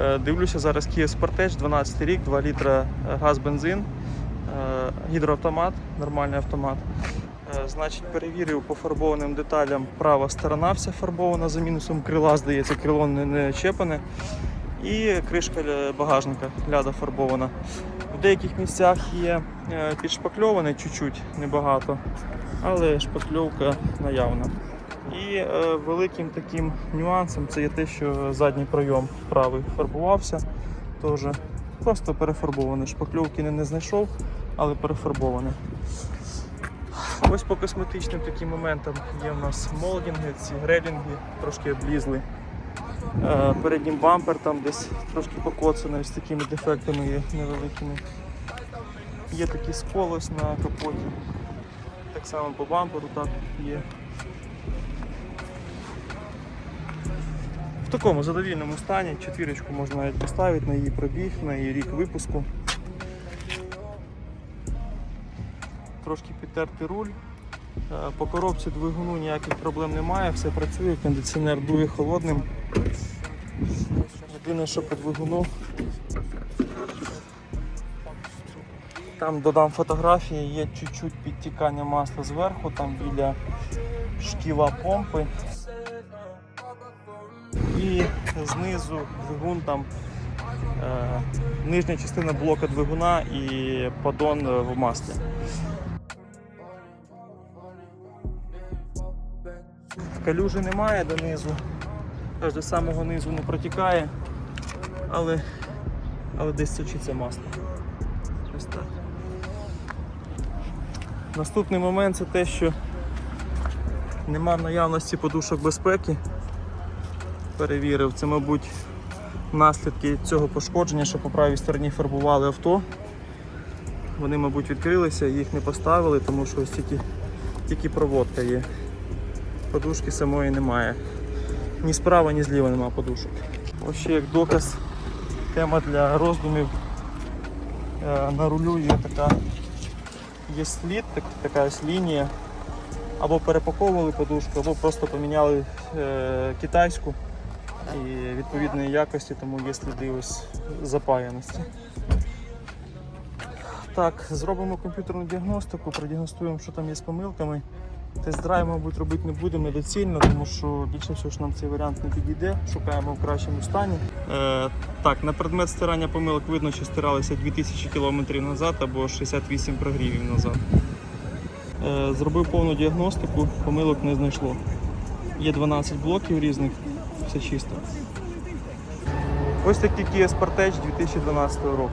Е, Дивлюся зараз Kia Sportage, 12 рік, 2 літра е, газ, бензин, е, гідроавтомат, нормальний автомат. Значить, перевірив по фарбованим деталям права сторона вся фарбована за мінусом крила, здається, крило не, не чепане. І кришка багажника ляда фарбована. В деяких місцях є підшпакльоване чуть-чуть, небагато, але шпакльовка наявна. І е, великим таким нюансом це є те, що задній пройом правий фарбувався. Теж просто перефарбований. Шпакльовки не, не знайшов, але перефарбований. Ось по косметичним таким моментам є в нас молдінги, ці грелінги трошки облізли. Е, Передній бампер там десь трошки покоцаний з такими дефектами є невеликими. Є такий сколос на капоті. Так само по бамперу так є. В такому задовільному стані четвірочку можна навіть поставити на її пробіг, на її рік випуску. Трошки підтертий руль. Е, По коробці двигуну ніяких проблем немає, все працює, кондиціонер дує холодним. Єдине, що по двигуну. Там додам фотографії, є чуть-чуть підтікання масла зверху, там біля шківа помпи. І знизу двигун там е, нижня частина блока двигуна і поддон е, в маслі. Калюжі немає донизу, аж до самого низу не протікає, але, але десь сочиться масло. Ось так. Наступний момент це те, що нема наявності подушок безпеки. Перевірив, це, мабуть, наслідки цього пошкодження, що по правій стороні фарбували авто. Вони, мабуть, відкрилися, їх не поставили, тому що ось тільки, тільки проводка є. Подушки самої немає. Ні справа, ні зліва немає подушок. Ось ще як доказ, тема для роздумів. Е, На рулю є така є слід, так, така ось лінія. Або перепаковували подушку, або просто поміняли е, китайську і відповідної якості, тому є сліди ось запаяності. Так, зробимо комп'ютерну діагностику, продіагностуємо, що там є з помилками. Тест-драйв, мабуть, робити не будемо недоцільно, тому що більше всього ж нам цей варіант не підійде, шукаємо в кращому стані. Е, так, на предмет стирання помилок видно, що стиралися 2000 км назад або 68 прогрівів назад. Е, зробив повну діагностику, помилок не знайшло. Є 12 блоків різних, все чисто. Ось такий Kia Sportage 2012 року.